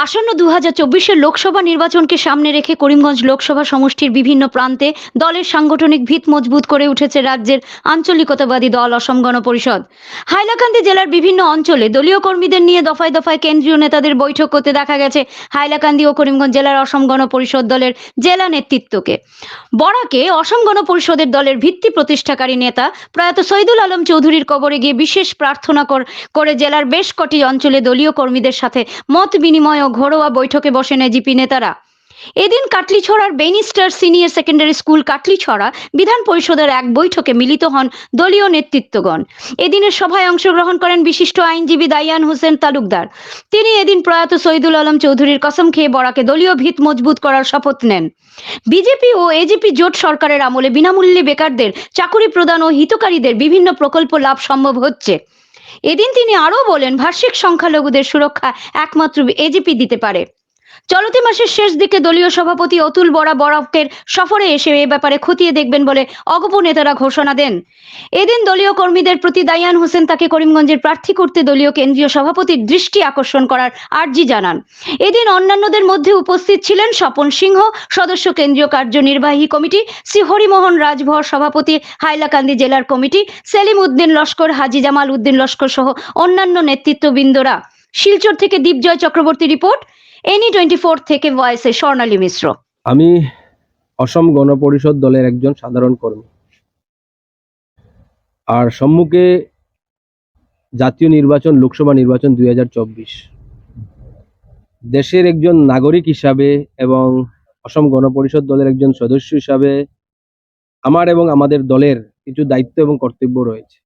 আসন্ন দু হাজার চব্বিশের লোকসভা নির্বাচনকে সামনে রেখে করিমগঞ্জ লোকসভা সমষ্টির বিভিন্ন প্রান্তে দলের সাংগঠনিক ভিত মজবুত করে উঠেছে রাজ্যের আঞ্চলিকতাবাদী দল অসম গণ পরিষদ হাইলাকান্দি জেলার বিভিন্ন অঞ্চলে দলীয় কর্মীদের নিয়ে দফায় দফায় কেন্দ্রীয় নেতাদের বৈঠক করতে দেখা গেছে হাইলাকান্দি ও করিমগঞ্জ জেলার অসম গণ পরিষদ দলের জেলা নেতৃত্বকে। বরাকে অসম গণ পরিষদের দলের ভিত্তি প্রতিষ্ঠাকারী নেতা প্রয়াত শহীদুল আলম চৌধুরীর কবরে গিয়ে বিশেষ প্রার্থনা কর- জেলার বেশ কটি অঞ্চলে দলীয় কর্মীদের সাথে মত বিনিময় ঘরোয়া বৈঠকে বসেন এজিপি নেতারা। এদিন কাটলিছড়ার Bannister senior secondary school Katlicherra বিধান পরিষদের এক বৈঠকে মিলিত হন দলীয় নেতৃত্বগণ। এদিনের সভায় অংশগ্রহণ করেন বিশিষ্ট আইনজীবী দাইয়ান হোসেন তালুকদার। তিনি এদিন প্রয়াত শহীদুল আলম চৌধুরীর কসম খেয়ে বরাকে দলীয় ভিত মজবুত করার শপথ নেন। বিজেপি ও এজিপি জোট সরকারের আমলে বিনামূল্যে বেকারদের চাকুরি প্রদান ও হিতকারীদের বিভিন্ন প্রকল্প লাভ সম্ভব হচ্ছে। এদিন তিনি আরও বলেন ভাষিক সংখ্যালঘুদের সুরক্ষা একমাত্র এজিপি দিতে পারে। চলতি মাসের শেষ দিকে দলীয় সভাপতি অতুল বরা বরাকের সফরে এসে এ ব্যাপারে খতিয়ে দেখবেন বলে অগপ নেতারা ঘোষণা দেন। এদিন দলীয় কর্মীদের প্রতি দায়ান হোসেন তাকে করিমগঞ্জের প্রার্থী করতে দলীয় কেন্দ্রীয় সভাপতির দৃষ্টি আকর্ষণ করার আর্জি জানান। এদিন অন্যান্যদের মধ্যে উপস্থিত ছিলেন স্বপন সিংহ, সদস্য কেন্দ্রীয় কার্যনির্বাহী কমিটি শ্রী হরিমোহন রাজভর সভাপতি, হাইলাকান্দি জেলার কমিটি, সেলিম উদ্দিন লস্কর, হাজি জামাল উদ্দিন লস্কর সহ অন্যান্য নেতৃত্ববৃন্দরা। শিলচর থেকে Dipjoy Chakraborty report, any twenty four থেকে ভয়েসে স্বর্ণালী মিশ্র। আমি অসম গণপরিষদ দলের একজন সাধারণ কর্মী। আর সম্মুখে জাতীয় নির্বাচন, লোকসভা নির্বাচন দুই হাজার চব্বিশ। দেশের একজন নাগরিক হিসাবে এবং অসম গণপরিষদ দলের একজন সদস্য হিসাবে আমার এবং আমাদের দলের কিছু দায়িত্ব এবং কর্তব্য রয়েছে।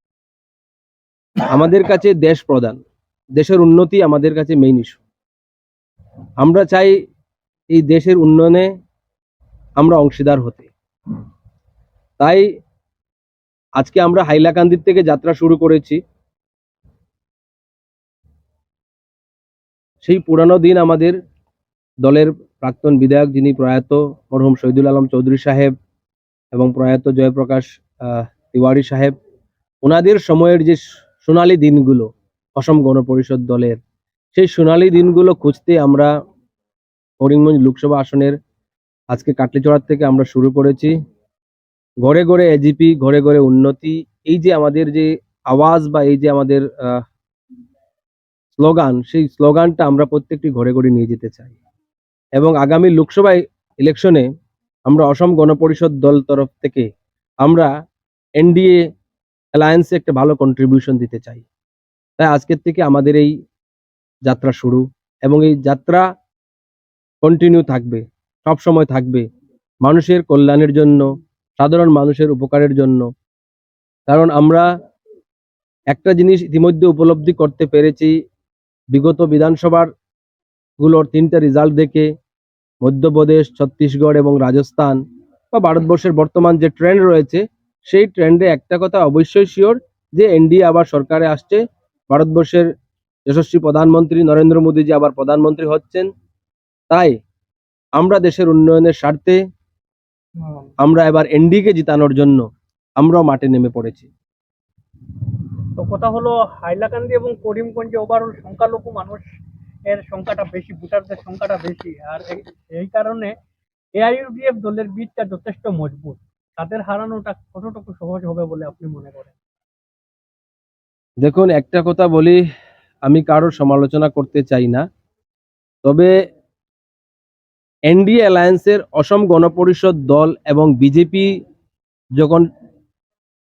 আমাদের কাছে দেশ প্রধান। দেশের উন্নতি আমাদের কাছে মেইন ইস্যু আমরা চাই এই দেশের উন্নয়নে আমরা অংশীদার হতে। তাই আজকে আমরা হাইলাকান্দির থেকে যাত্রা শুরু করেছি। সেই পুরানো দিন আমাদের দলের প্রাক্তন বিধায়ক যিনি প্রয়াত মরহুম শহীদুল আলম চৌধুরী সাহেব এবং প্রয়াত জয়প্রকাশ তিওয়ারি সাহেব, ওনাদের সময়ের যে সোনালী দিনগুলো অসম গণপরিষদ দলের। সেই সোনালী দিনগুলো খুঁজতে আমরা করিমগঞ্জ লোকসভা আসনের আজকে কাটলিচড়ার থেকে আমরা শুরু করেছি। ঘরে ঘরে এজিপি ঘরে ঘরে উন্নতি, এই যে আমাদের যে আওয়াজ বা এই যে আমাদের স্লোগান, সেই স্লোগানটা আমরা প্রত্যেকটি ঘরে ঘরে নিয়ে যেতে চাই। এবং আগামী লোকসভা ইলেকশনে আমরা অসম গণপরিষদ দল তরফ থেকে আমরা এনডিএ অ্যালায়েন্সে একটা ভালো কন্ট্রিবিউশন দিতে চাই। তাই আজকের থেকে আমাদের এই যাত্রা শুরু এবং এই যাত্রা কন্টিনিউ থাকবে, সব সময় থাকবে মানুষের কল্যাণের জন্য, সাধারণ মানুষের উপকারের জন্য। কারণ আমরা একটা জিনিস ইতিমধ্যে উপলব্ধি করতে পেরেছি, বিগত বিধানসভারগুলোর তিনটা রেজাল্ট দেখে মধ্যপ্রদেশ, ছত্তিশগড় এবং রাজস্থান বা ভারতবর্ষের বর্তমান যে ট্রেন্ড রয়েছে, সেই ট্রেন্ডে একটা কথা অবশ্যই শিওর যে এনডিএ আবার সরকারে আসছে। ভারতবর্ষের যশস্বী প্রধানমন্ত্রী নরেন্দ্র মোদীজি আবার প্রধানমন্ত্রী হচ্ছেন। তাই আমরা দেশের উন্নয়নের স্বার্থে আমরা এবার এনডিকে জিতানোর জন্য আমরাও মাঠে নেমে পড়েছি। তো কথা হলো হাইলাকান্দি এবং করিমগঞ্জে ওভারঅল সংখ্যালঘু মানুষ এর সংখ্যাটা বেশি, ভোটারদের সংখ্যাটা বেশি। আর এই- কারণে এআইইউডিএফ দলের বীজটা যথেষ্ট মজবুত। তাদের হারানোটা কতটুকু সহজ হবে বলে আপনি মনে করেন? দেখুন, একটা কথা বলি, আমি কারোর সমালোচনা করতে চাই না। তবে এনডিএ অ্যালায়েন্সের অসম গণপরিষদ দল এবং বিজেপি যখন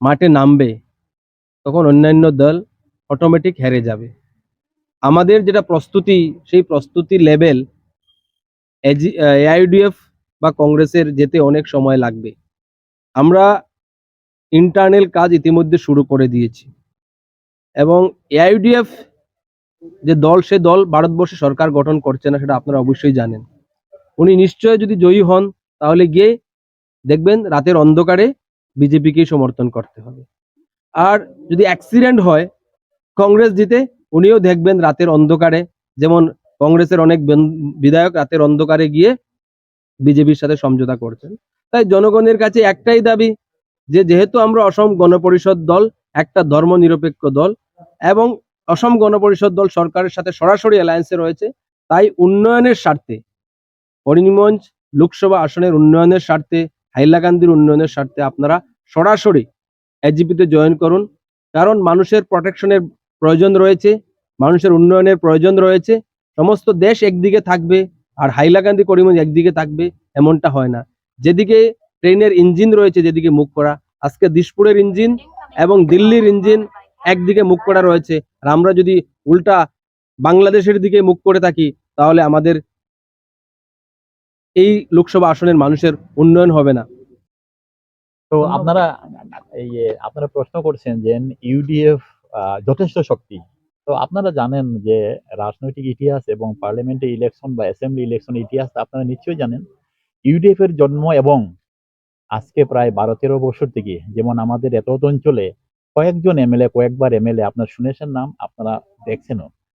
মাঠে নামবে, তখন অন্যান্য দল অটোমেটিক হেরে যাবে। আমাদের যেটা প্রস্তুতি, সেই প্রস্তুতি লেভেল এআইডিএফ বা কংগ্রেসের যেতে অনেক সময় লাগবে। আমরা ইন্টারনাল কাজ ইতিমধ্যে শুরু করে দিয়েছি। এবং এআইডিএফ যে দল, সে দল ভারতবর্ষে সরকার গঠন করছে না, সেটা আপনারা অবশ্যই জানেন। উনি নিশ্চয় যদি জয়ী হন, তাহলে গিয়ে দেখবেন রাতের অন্ধকারে বিজেপিকেই সমর্থন করতে হবে। আর যদি অ্যাক্সিডেন্ট হয়, কংগ্রেস জিতে, উনিও দেখবেন রাতের অন্ধকারে, যেমন কংগ্রেসের অনেক বিধায়ক রাতের অন্ধকারে গিয়ে বিজেপির সাথে সমঝোতা করছেন। তাই জনগণের কাছে একটাই দাবি, যে যেহেতু আমরা অসম গণপরিষদ দল একটা ধর্মনিরপেক্ষ দল এবং অসম গণপরিষদ দল সরকারের সাথে সরাসরি অ্যালায়েন্সে রয়েছে। তাই উন্নয়নের স্বার্থে করিমগঞ্জ লোকসভা আসনের উন্নয়নের স্বার্থে, হাইলাকান্দির উন্নয়নের স্বার্থে আপনারা সরাসরি এজিপিতে জয়েন করুন। কারণ মানুষের প্রোটেকশনের প্রয়োজন রয়েছে, মানুষের উন্নয়নের প্রয়োজন রয়েছে। সমস্ত দেশ একদিকে থাকবে আর হাইলাকান্দি করিমগঞ্জ একদিকে থাকবে এমনটা হয় না। যেদিকে ট্রেনের ইঞ্জিন রয়েছে, যেদিকে মুখ করা। আজকে দিসপুরের ইঞ্জিন এবং দিল্লির ইঞ্জিন একদিকে মুখ করা রয়েছে। আর আমরা যদি উল্টা বাংলাদেশের দিকে মুখ করে থাকি, তাহলে আমাদের এই লোকসভা আসনের মানুষের উন্নয়ন হবে না। তো আপনারা, এই আপনারা প্রশ্ন করছেন যে ইউডিএফ যথেষ্ট শক্তি। তো আপনারা জানেন যে রাজনৈতিক ইতিহাস এবং পার্লামেন্টের ইলেকশন বা অ্যাসেম্বলি ইলেকশন ইতিহাস আপনারা নিশ্চয়ই জানেন। ইউডিএফ এর জন্ম এবং আজকে প্রায় বারো তেরো বছর থেকে যেমন আমাদের এত অঞ্চলে কয়েকজন এমএলএ কয়েকবার এমএলএ আপনার শুনেছেন নাম, আপনারা দেখছেনও।